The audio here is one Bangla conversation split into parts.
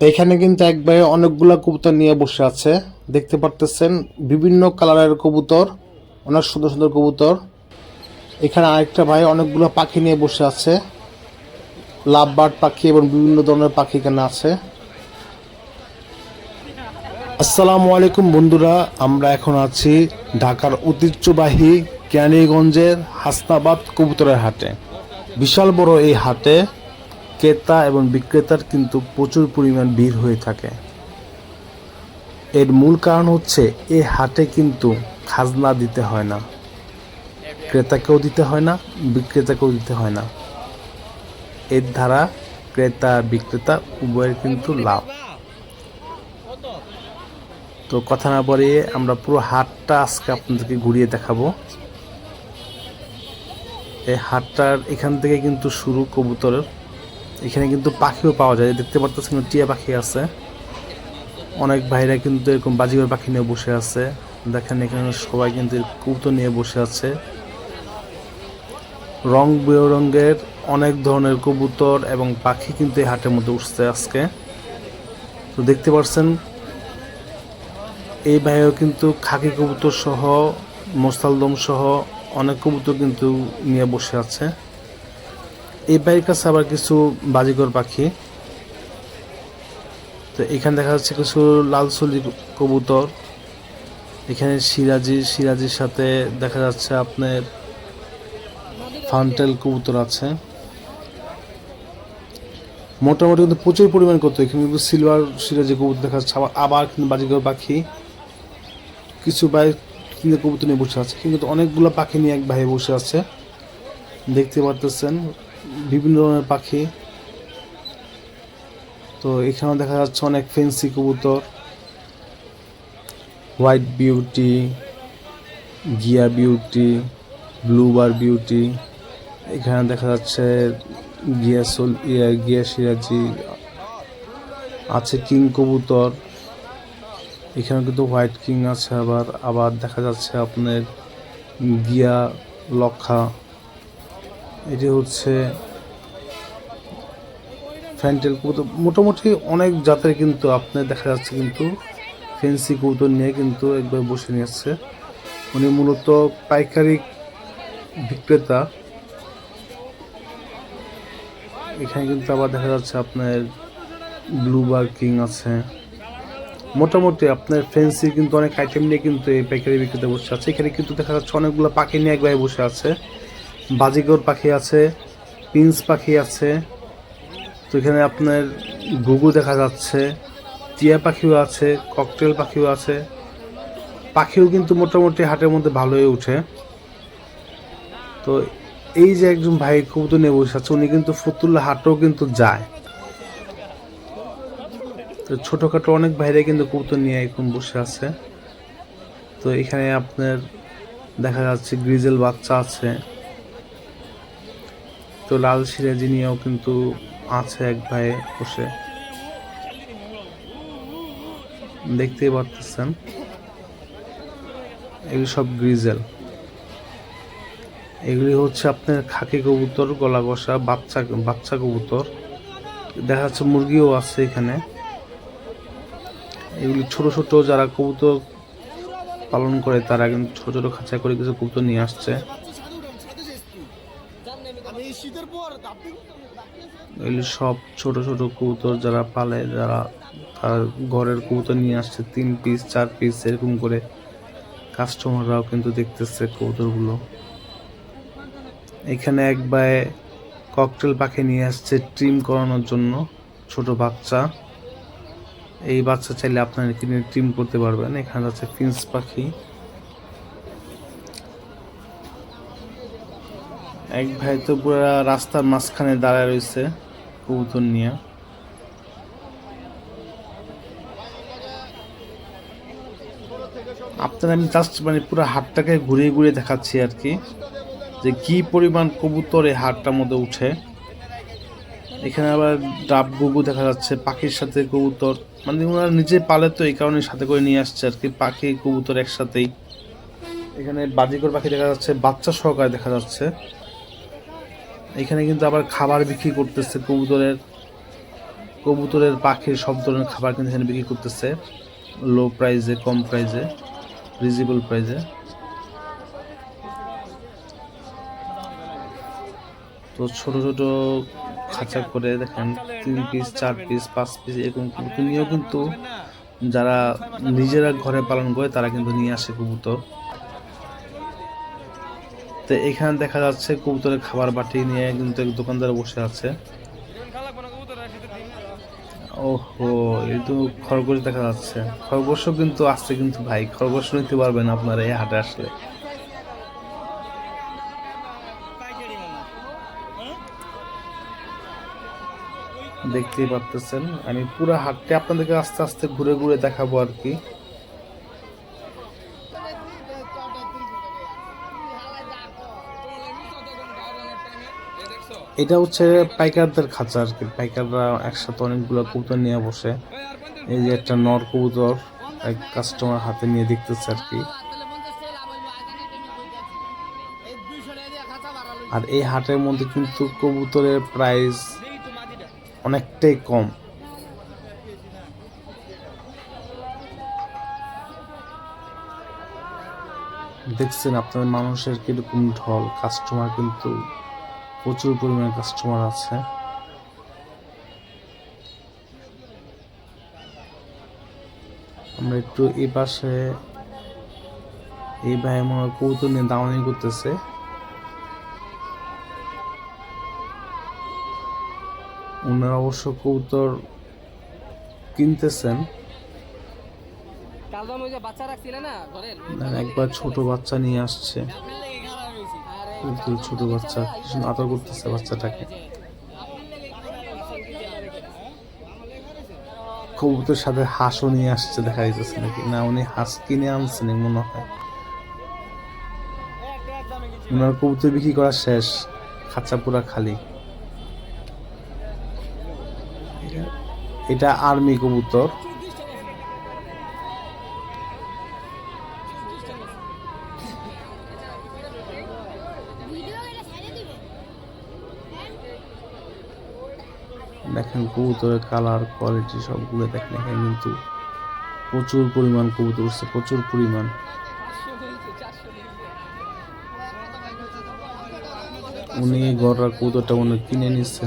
এখানে কিন্তু একবারে অনেকগুলা কবুতর নিয়ে বসে আছে। দেখতে পারতেছেন বিভিন্ন কালারের কবুতর, অনেক সুন্দর সুন্দর কবুতর। এখানে আরেকটা ভাই অনেকগুলো পাখি নিয়ে বসে আছে। লাভ বার্ড পাখি এবং বিভিন্ন ধরনের পাখি এখানে আছে। আসসালামু আলাইকুম বন্ধুরা, আমরা এখন আছি ঢাকার ঐতিহ্যবাহী ক্যানিগঞ্জের হাসনাবাদ কবুতরের হাটে। বিশাল বড় এই হাটে ক্রেতা এবং বিক্রেতার কিন্তু প্রচুর পরিমাণ ভিড় হয়ে থাকে। এর মূল কারণ হচ্ছে এই হাটে কিন্তু খাজনা দিতে হয় না। ক্রেতাকেও দিতে হয় না, বিক্রেতাকেও দিতে হয় না। এর দ্বারা ক্রেতা, বিক্রেতা উভয়ের কিন্তু লাভ। তো কথা না বাড়িয়ে আমরা পুরো হাটটা আজকে আপনাদেরকে ঘুরিয়ে দেখাবো। এই হাটটার এখান থেকে কিন্তু শুরু কবুতরের এখানে কিন্তু পাখিও পাওয়া যায়। দেখতে পারতেছেন টিয়া পাখি আছে। অনেক ভাইরা কিন্তু এরকম বাজিগর পাখি নিয়ে বসে আছে। দেখেন এখানে সবাই কিন্তু কবুতর নিয়ে বসে আছে। রং বেরঙের অনেক ধরনের কবুতর এবং পাখি কিন্তু এই হাটের মধ্যে উঠছে আজকে। তো দেখতে পাচ্ছেন এই ভাইও কিন্তু খাকি কবুতর সহ মোসালদম সহ অনেক কবুতর কিন্তু নিয়ে বসে আছে। এই ভাইয়ের কাছে আবার কিছু বাজিকর পাখি। তো এখানে দেখা যাচ্ছে কিছু লালসলি কবুতর। এখানে সিরাজি সিরাজির সাথে দেখা যাচ্ছে আপনার ফান্টেল কবুতর আছে। মোটামুটি কিন্তু প্রচুর পরিমাণ কত এখানে কিন্তু সিলভার সিরাজি কবুতর দেখা যাচ্ছে। আবার আবার কিন্তু বাজিকর পাখি। কিছু ভাই কিন্তু কবুতর নিয়ে বসে আছে। কিন্তু অনেকগুলো পাখি নিয়ে এক ভাই বসে আছে। দেখতে পারতেছেন। বিভিন্ন ধরনের পাখি। তো এখানে দেখা যাচ্ছে অনেক ফেন্সি কবুতর। হোয়াইট বিউটি গিয়া বিউটি ব্লুবার বিউটি এখানে দেখা যাচ্ছে গিয়া সোল ইয়া গিয়া সিরাজি আছে কিং কবুতর। এখানে কিন্তু হোয়াইট কিং আছে আবার আবার দেখা যাচ্ছে আপনার গিয়া লক্ষা এটি হচ্ছে ফ্যান্টেল কবুতর। মোটামুটি অনেক জাতের কিন্তু আপনার দেখা যাচ্ছে কিন্তু ফেন্সি কবুতর নিয়ে কিন্তু একবার বসে নিয়েছে। উনি মূলত পাইকারি বিক্রেতা। এখানে কিন্তু আবার দেখা যাচ্ছে আপনার ব্লুবার কিং আছে। মোটামুটি আপনার ফেন্সি কিন্তু অনেক আইটেম নিয়ে কিন্তু এই পাইকারি বিক্রেতা বসে আছে। এখানে কিন্তু দেখা যাচ্ছে অনেকগুলো পাখি নিয়ে একবারে বসে আছে। বাজিগর পাখি আছে, পিন্স পাখি আছে, তো এখানে আপনার গুগু দেখা যাচ্ছে, টিয়া পাখিও আছে, ককটেল পাখিও আছে। পাখিও কিন্তু মোটামুটি হাটের মধ্যে ভালোই উঠে তো এই যে একজন ভাই কবুতর নিয়ে বসে আছে, উনি কিন্তু ফতুল্লা হাটেও কিন্তু যায়। তো ছোটোখাটো অনেক ভাইরা কিন্তু কবুতর নিয়ে এখন বসে আছে। তো এখানে আপনার দেখা যাচ্ছে, গ্রিজেল বাচ্চা আছে। তো লাল সিরাজি নিয়েও কিন্তু আছে এক ভাই বসে। দেখতেই পারতেছেন। এগুলি সব গ্রিজেল। এগুলি হচ্ছে আপনার খাকি কবুতর, গলা কষা বাচ্চা বাচ্চা কবুতর। দেখা যাচ্ছে মুরগিও আছে এখানে। এগুলি ছোট ছোট যারা কবুতর পালন করে, তারা কিন্তু ছোট ছোট খাঁচা করে কিছু কবুতর নিয়ে আসছে। এগুলি সব ছোট ছোট কবুতর যারা পালে, যারা তার ঘরের কবুতর নিয়ে আসছে, তিন পিস চার পিস এরকম করে কাস্টমাররাও কিন্তু দেখতেছে কবুতরগুলো। এখানে এক ভাই ককটেল পাখি নিয়ে আসছে ট্রিম করানোর জন্য, ছোট বাচ্চা। এই বাচ্চা চাইলে আপনারা কিনে ট্রিম করতে পারবেন, এখানে আছে ফিন্স পাখি। এক ভাই তো পুরো রাস্তার মাঝখানে দাঁড়ায় রয়েছে। কবুতর নিয়ে। আপনার আমি জাস্ট মানে পুরো হাটটাকে ঘুরিয়ে ঘুরিয়ে দেখাচ্ছি আর কি, যে কি পরিমাণ কবুতর এই হাটটার মধ্যে উঠে। এখানে আবার ডাব গুগু দেখা যাচ্ছে, পাখির সাথে কবুতর মানে ওনারা নিজে পালে তো এই কারণে সাথে করে নিয়ে আসছে আর কি, পাখি, কবুতর একসাথেই। এখানে বাজিকর পাখি দেখা যাচ্ছে, বাচ্চা সহকারে দেখা যাচ্ছে। এখানে কিন্তু আবার খাবার বিক্রি করতেছে, কবুতরের কবুতরের পাখির সব ধরনের খাবার কিন্তু এখানে বিক্রি করতেছে। লো প্রাইজে কম প্রাইজে রিজনেবল প্রাইজে তো ছোট ছোট খাঁচা করে দেখেন, তিন পিস চার পিস পাঁচ পিস এরকম নিয়েও কিন্তু যারা নিজেরা ঘরে পালন করে তারা কিন্তু নিয়ে আসে কবুতর। তো এখানে দেখা যাচ্ছে কবুতরের খাবার বাটি নিয়ে কিন্তু এক দোকানদার বসে আছে। ওহো, এই তো খরগোশ দেখা যাচ্ছে। খরগোশও কিন্তু আসছে কিন্তু ভাই, খরগোশ নিতে পারবেন আপনারা এই হাটে আসলে। দেখতেই পারতেছেন, আমি পুরো হাটটি আপনাদেরকে আস্তে আস্তে ঘুরে ঘুরে দেখাবো আর কি। এটা হচ্ছে পাইকারদের খাঁচা আর কি পাইকাররা একসাথে অনেকগুলো কবুতর নিয়ে বসে। এই যে একটা নর কবুতর এক কাস্টমার হাতে নিয়ে দেখতেছে আর কি আর এই হাটের মধ্যে কিন্তু কবুতরের প্রাইস অনেকটাই কম। দেখছেন আপনাদের মানুষের কীরকম ঢল কাস্টমার কিন্তু প্রচুর পরিমাণে কাস্টমার আছে। আমরা একটু এই পাশে এই ভাই মনে কৌতুক নিয়ে দাওয়ানি করতেছে। ওনারা অবশ্য কবুতর কিনতেছেন। একবার ছোট বাচ্চা নিয়ে আসছে। ছোট বাচ্চা ভীষণ আদর করতেছে বাচ্চাটাকে। কবুতর সাথে হাঁসও নিয়ে আসছে, দেখা যাইতেছে নাকি? না, উনি হাঁস কিনে আনছেন মনে হয়। ওনার কবুতর বিক্রি করা শেষ, খাঁচা পুরা খালি। এটা আর্মি কবুতর। দেখেন কবুতরের কালার কোয়ালিটি সবগুলো দেখেন এখানে কিন্তু প্রচুর পরিমাণ কবুতর উঠছে, প্রচুর পরিমাণ। উনি গড়ার কবুতরটা মনে কিনে নিচ্ছে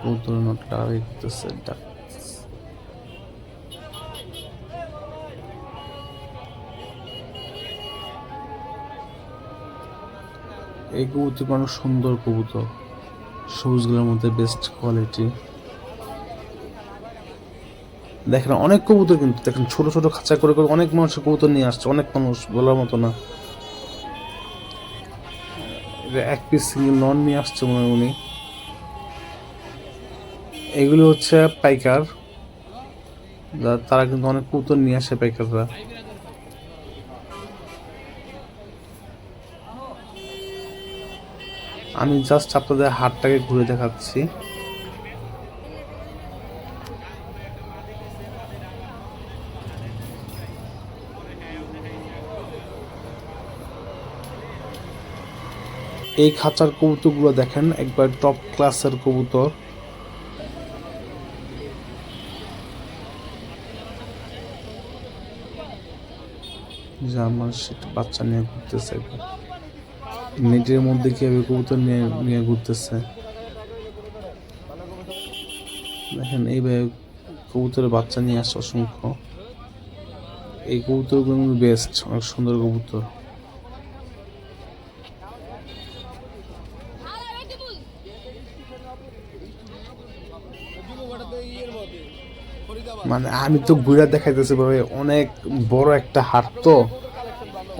কবুতর নট লাগাই করতেছে ডাক এই কবুতর অনেক সুন্দর কবুতর। সবুজগুলোর মধ্যে বেস্ট কোয়ালিটি দেখেন, অনেক কবুতর কিন্তু, দেখেন, ছোট ছোট খাঁচা করে করে অনেক মানুষের কবুতর নিয়ে আসছে, অনেক মানুষ বলার মতো না। এক পিস সিঙ্গেল নন নিয়ে আসছে মনে হয় উনি। এগুলো হচ্ছে পাইকার। তারা কিন্তু অনেক কবুতর নিয়ে আসে পাইকাররা। আমি জাস্ট আপনাদের হাটটাকে ঘুরে দেখাচ্ছি। এই খাঁচার কবুতরগুলো দেখেন, একবার টপ ক্লাসের কবুতর। জার্মান সেটা বাচ্চা নিয়ে ঘুরতেছে একবার। নেটের মধ্যে কীভাবে কবুতর নিয়ে নিয়ে ঘুরতেছে? দেখেন, এইভাবে কবুতরের বাচ্চা নিয়ে আসছে অসংখ্য। এই কবুতরগুলো বেস্ট অনেক সুন্দর কবুতর। মানে আমি তো ঘুরে দেখাইতেছি ভাবে অনেক বড় একটা হাট তো।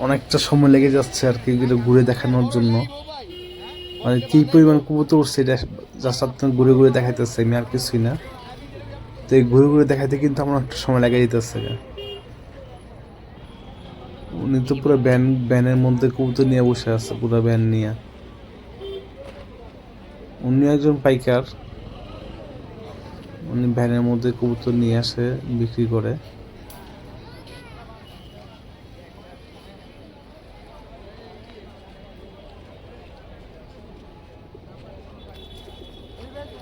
অনেকটা সময় লেগে যাচ্ছে আর কি এগুলো ঘুরে দেখানোর জন্য। মানে কি পরিমাণ কবুতর উঠছে এটা জাস্ট আপনার ঘুরে ঘুরে দেখাইতেছে, আমি আর কিছুই না। তো এই ঘুরে ঘুরে দেখাইতে কিন্তু আমার একটা সময় লেগে যেতেছে উনি তো পুরো ব্যান, ব্যানের মধ্যে কবুতর নিয়ে বসে আছে, পুরো ব্যান নিয়ে। উনি একজন পাইকার। উনি ভ্যানের মধ্যে কবুতর নিয়ে আসে, বিক্রি করে।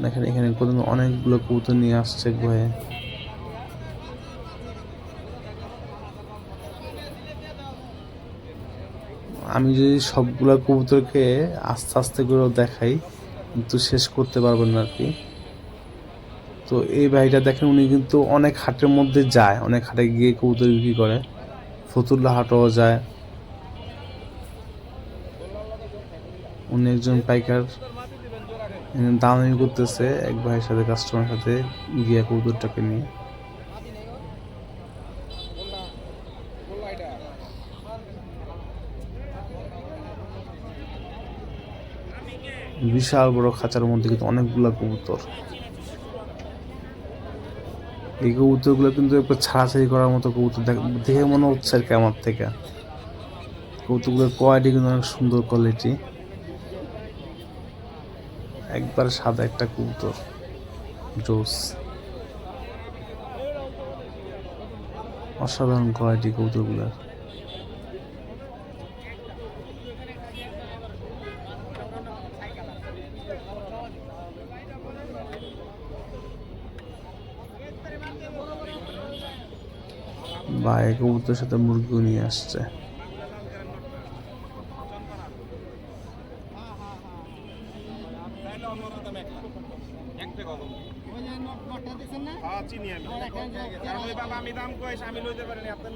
দেখেন, এখানে প্রথমে অনেকগুলো কবুতর নিয়ে আসছে ভয়ে আমি যদি সবগুলা কবুতরকে আস্তে আস্তে করে দেখাই, কিন্তু শেষ করতে পারবেন না আর কি তো এই ভাইটা দেখেন, উনি কিন্তু অনেক হাটের মধ্যে যায়, অনেক হাটে গিয়ে কবুতর বিক্রি করে। ফতুল্লা হাটও যায়। উনি একজন পাইকার। দামি করতেছে এক ভাইয়ের সাথে কাস্টমারের সাথে, গিয়া কবুতরটাকে নিয়ে। বিশাল বড় খাঁচার মধ্যে কিন্তু অনেকগুলা কবুতর। এই কবুতরগুলো কিন্তু একটু ছাড়াছাড়ি করার মতো কবুতর দেখ- দেখে মনে হচ্ছে আর কি আমার থেকে। কবুতরগুলোর কোয়ালিটি কিন্তু অনেক সুন্দর কোয়ালিটি একবার সাদা একটা কবুতর জোস। অসাধারণ কোয়ালিটি কবুতরগুলোর বা এই কবুতরের সাথে মুরগিও নিয়ে আসছে হ্যাঁ, চিনি আমি কারণ ওই বাবা আমি দাম কইস আমি লইতে পারিনি আপনার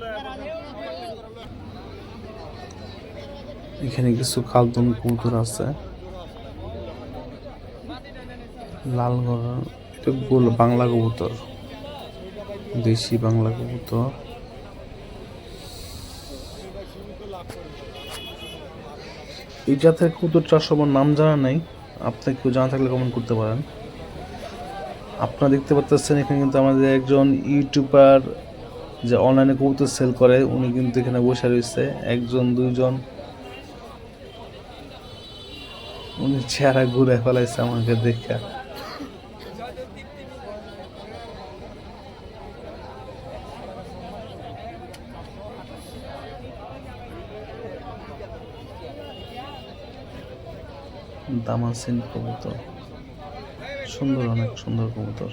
এখানে কিছু কালদম কবুতর আছে। লাল এটা গোল বাংলা কবুতর। দেশি বাংলা কবুতর। এই জাতের কবুতরটা সবার নাম জানা নাই। আপনার কেউ জানা থাকলে কমেন্ট করতে পারেন। আপনারা দেখতে পাচ্ছেন এখানে কিন্তু আমাদের একজন ইউটিউবার যে অনলাইনে কবুতর সেল করে, উনি কিন্তু এখানে বসে রয়েছে। একজন, দুইজন উনি চেহারা ঘুরে ফেলাইছে আমাকে দেখে। দামাসিন কবুতর। সুন্দর অনেক সুন্দর কবুতর।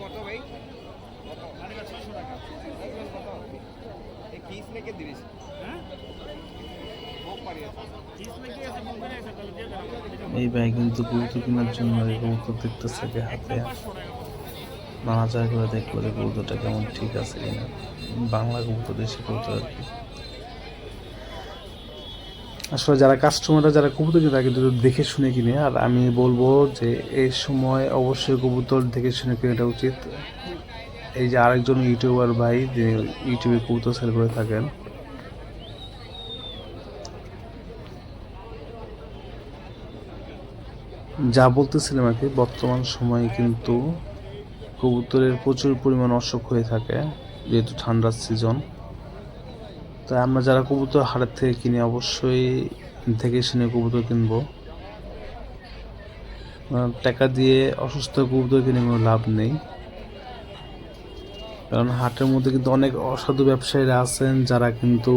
কত ভাই। এই হ্যাঁ? এই ভাই কিন্তু কবুতর কেনার জন্য এই কবুতর দেখতেছে যে হাতে। নাড়াচাড়া করে। দেখল যে কবুতরটা কেমন ঠিক আছে কিনা। বাংলা কবুতর দেশি কবুতর আর কি। আসলে যারা কাস্টমাররা যারা কবুতর কিনে তারা কিন্তু দেখে শুনে কিনে। আর আমি বলব যে এই সময় অবশ্যই কবুতর দেখে শুনে কেনাটা উচিত। এই যে আরেকজন ইউটিউবার ভাই যে ইউটিউবে কবুতর সেল করে থাকেন। যা বলতেছিলাম আর কি, বর্তমান সময়ে কিন্তু কবুতরের প্রচুর পরিমাণ অসুখ হয়ে থাকে, যেহেতু ঠান্ডার সিজন তাই আমরা যারা কবুতর হাটের থেকে কিনি, অবশ্যই দেখে শুনে কবুতর কিনবো। টাকা দিয়ে অসুস্থ কবুতর কিনে কোনো লাভ নেই। কারণ হাটের মধ্যে কিন্তু অনেক অসাধু ব্যবসায়ীরা আছেন, যারা কিন্তু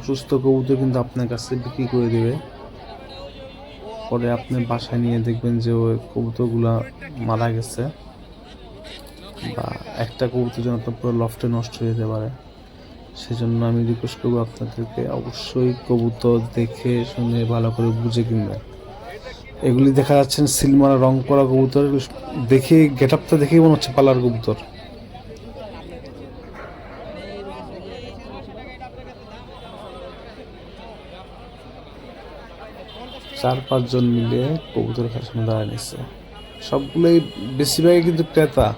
অসুস্থ কবুতর কিন্তু আপনার কাছে বিক্রি করে দেবে। পরে আপনি বাসায় নিয়ে দেখবেন যে ওই কবুতরগুলো মারা গেছে বা একটা কবুতর যেন আপনার পুরো লফটে নষ্ট হয়ে যেতে পারে। সেজন্য আমি রিকোয়েস্ট করব আপনাদেরকে অবশ্যই কবুতর দেখে শুনে ভালো করে বুঝে কিনবেন। এগুলি দেখা যাচ্ছেন সিলমারা রং করা কবুতর, দেখে গেট আপটা দেখেই মনে হচ্ছে পালার কবুতর। চার পাঁচজন মিলে কবুতর খাওয়ার সামনে দাঁড়ায় নিচ্ছে সবগুলোই বেশিরভাগই কিন্তু ক্রেতা।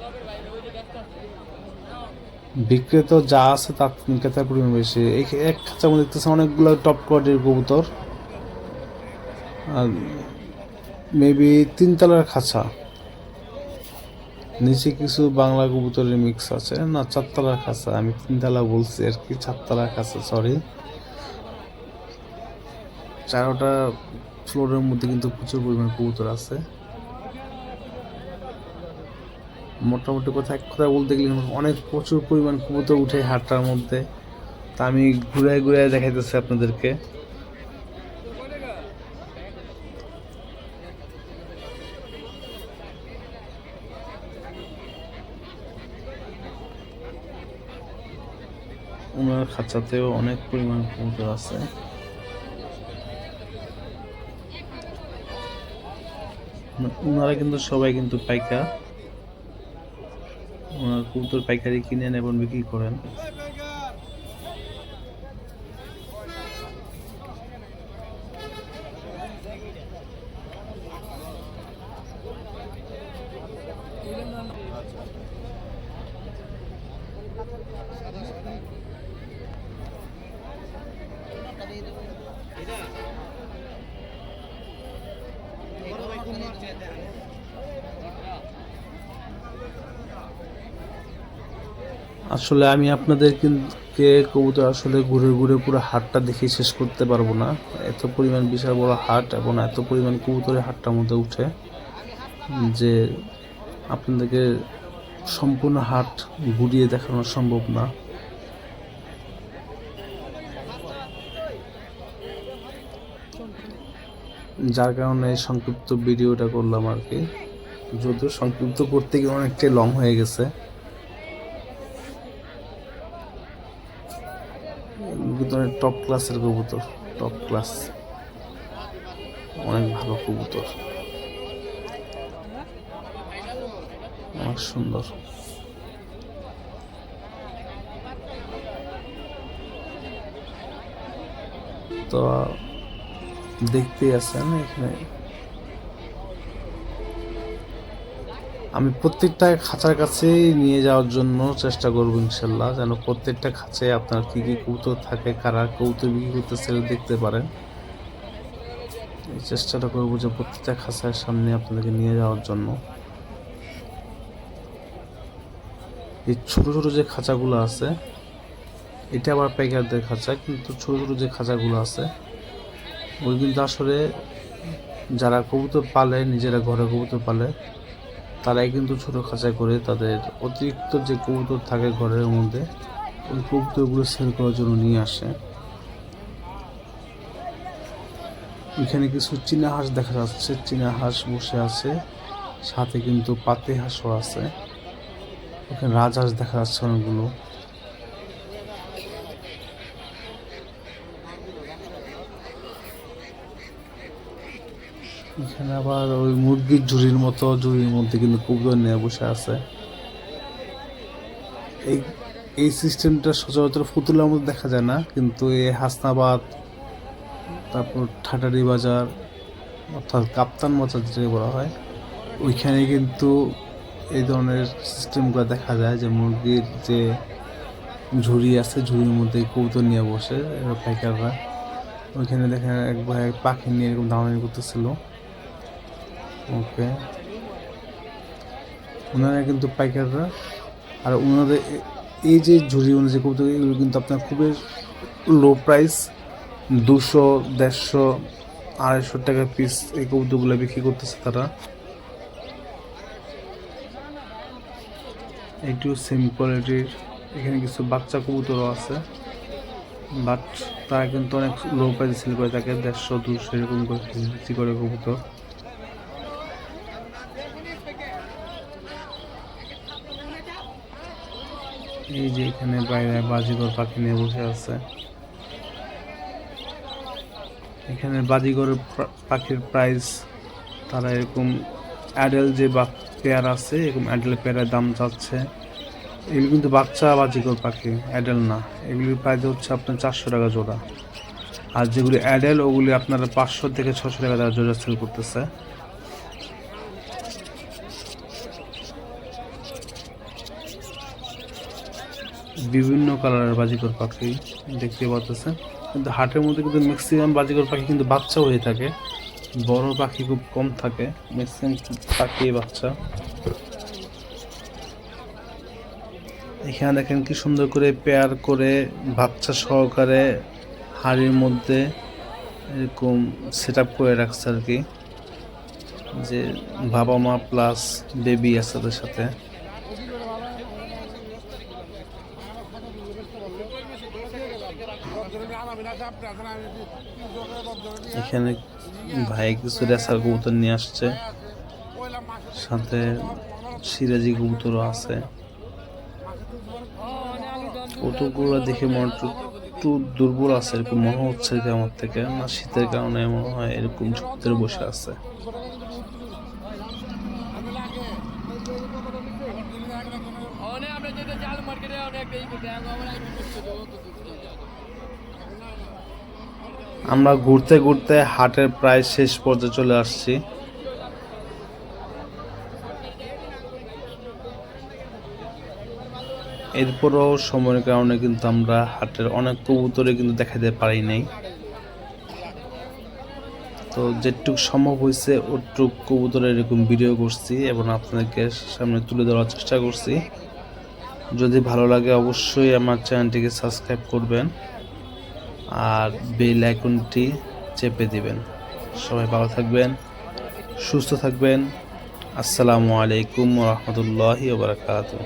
বিক্রেতা যা আছে তার ক্রেতার পরিমাণ বেশি। এক খাঁচার মধ্যে দেখতেছে অনেকগুলো টপ কোয়ালিটির কবুতর। আর মেবি তিনতলার খাঁচা। নিচে কিছু বাংলা কবুতরের মিক্স আছে। না, চারতলার খাঁচা। আমি তিনতলা বলছি আর কি, চারতলার খাঁচা সরি চারোটা ফ্লোরের মধ্যে কিন্তু প্রচুর পরিমাণ কবুতর আছে। মোটামুটি কথা, এক কথা বলতে গেলে অনেক প্রচুর পরিমাণ কবুতর উঠে হাটটার মধ্যে। তা আমি ঘুরে ঘুরে দেখাইতেছি আপনাদেরকে। ওনার খাঁচাতেও অনেক পরিমাণ কবুতর আছে। ওনারা কিন্তু সবাই কিন্তু পাইকার ওনার কবুতর পাইকারি কিনেন এবং বিক্রি করেন। আসলে আমি আপনাদের কে কবুতর আসলে ঘুরে ঘুরে পুরো হাটটা দেখে শেষ করতে পারব না। এত পরিমাণ বিশাল বড় হাট এবং এত পরিমাণ কবুতরের হাটটার মধ্যে উঠে যে আপনাদেরকে সম্পূর্ণ হাট ঘুরিয়ে দেখানো সম্ভব না। যার কারণে সংক্ষিপ্ত ভিডিওটা করলাম আর কি। যদিও সংক্ষিপ্ত করতে গিয়ে অনেকটাই লং হয়ে গেছে। অনেক টপ ক্লাসের কবুতর টপ ক্লাস অনেক ভালো কবুতর। অনেক সুন্দর। তো দেখতেই আছেন এখানে। আমি প্রত্যেকটা খাঁচার কাছেই নিয়ে যাওয়ার জন্য চেষ্টা করব ইনশাল্লাহ, যেন প্রত্যেকটা খাঁচে আপনার কী কী কৌতুক থাকে, কারা কৌতুক বিক্রি করতেছে দেখতে পারেন। চেষ্টাটা করব যে প্রত্যেকটা খাঁচার সামনে আপনাদেরকে নিয়ে যাওয়ার জন্য। এই ছোট ছোট যে খাঁচাগুলো আছে, এটা আবার প্যাকারদের খাঁচা, কিন্তু ছোট ছোট যে খাঁচাগুলো আছে, ওই কিন্তু আসলে যারা কবুতর পালে, নিজেরা ঘরে কবুতর পালে তারাই কিন্তু ছোট খাঁচা করে তাদের অতিরিক্ত যে কবুতর থাকে ঘরের মধ্যে, ওই কবুতরগুলো সেল করার জন্য নিয়ে আসে। এখানে কিছু চীনা হাঁস দেখা যাচ্ছে, চীনা হাঁস বসে আছে, সাথে কিন্তু পাতে হাঁসও আছে। এখানে রাজহাঁস দেখা যাচ্ছে অনেকগুলো। এখানে আবার ওই মুরগির ঝুড়ির মতো, ঝুড়ির মধ্যে কিন্তু কবুতর নিয়ে বসে আছে। এই এই সিস্টেমটা সচরাচর ফুতুলার মধ্যে দেখা যায় না, কিন্তু এই হাসনাবাদ, তারপর ঠাটারি বাজার, অর্থাৎ কাপ্তান বাজার যেটাকে বলা হয়, ওইখানে কিন্তু এই ধরনের সিস্টেমগুলো দেখা যায় যে মুরগির যে ঝুড়ি আছে, ঝুড়ির মধ্যে কবুতর নিয়ে বসে পাইকাররা। ওইখানে দেখেন এক ভাই পাখি নিয়ে এরকম দামানি করতেছিল। ওকে। ওনারা কিন্তু পাইকাররা। আর ওনাদের এই যে ঝুড়ি অনুযায়ী কবুতর এগুলো কিন্তু আপনার খুবই লো প্রাইস দুশো, দেড়শো, আড়াইশো টাকা পিস এই কবুতরগুলো বিক্রি করতেছে তারা। একটু সেম কোয়ালিটির এখানে কিছু বাচ্চা কবুতরও আছে। বাট তারা কিন্তু অনেক লো প্রাইসে সেল করে থাকে, দেড়শো দুশো এরকম করে বিক্রি করে কবুতর। এই যে এখানে বাইরে বাজিগর পাখি নিয়ে বসে আছে। এখানে বাজিগরের প্রা- পাখির প্রাইস তারা এরকম অ্যাডেল যে পেয়ার আছে, এরকম অ্যাডেল পেয়ারের দাম যাচ্ছে। এগুলি কিন্তু বাচ্চা বাজিগর পাখি অ্যাডেল না। এগুলির প্রাইস হচ্ছে আপনার চারশো টাকা জোড়া। আর যেগুলি অ্যাডেল ওগুলি আপনারা পাঁচশো থেকে ছশো টাকা জোড়া সেল করতেছে। বিভিন্ন কালারের বাজিকর পাখি দেখতে পাচ্ছেন কিন্তু হাটের মধ্যে কিন্তু ম্যাক্সিমাম বাজিকর পাখি কিন্তু বাচ্চা হয়ে থাকে। বড় পাখি খুব কম থাকে ম্যাক্সিমাম পাখি বাচ্চা। এখানে দেখেন কি সুন্দর করে পেয়ার করে বাচ্চা সহকারে হাড়ির মধ্যে এরকম সেট আপ করে রাখছে আর কি। যে বাবা মা প্লাস বেবি আছে তাদের সাথে। এখানে ভাই কিছু রেসার কবুতর নিয়ে আসছে সাথে সিরাজি কবুতরও আছে কবুতরগুলো দেখে মনে একটু দুর্বল আছে এরকম মনে হচ্ছে যে আমার থেকে না শীতের কারণে মনে হয় এরকম ঝুঁকতে বসে আছে আমরা এই দেখো আমরা কি করতে দেবো তো আমরা ঘুরতে ঘুরতে হাটের প্রায় শেষ পর্যায়ে চলে আসছি। এরপরও সময়ের কারণে কিন্তু আমরা হাটের অনেক কবুতরে কিন্তু দেখাতে পারি নাই। তো যেটুক সম্ভব হয়েছে, ওটুক কবুতরে এরকম ভিডিও করছি এবং আপনাদেরকে সামনে তুলে ধরার চেষ্টা করছি। যদি ভালো লাগে অবশ্যই আমার চ্যানেলটিকে সাবস্ক্রাইব করবেন। আর বেল আইকনটি চেপে দিবেন। সবাই ভালো থাকবেন সুস্থ থাকবেন। আসসালামু আলাইকুম রহমতুল্লাহি বারাকাতুহ।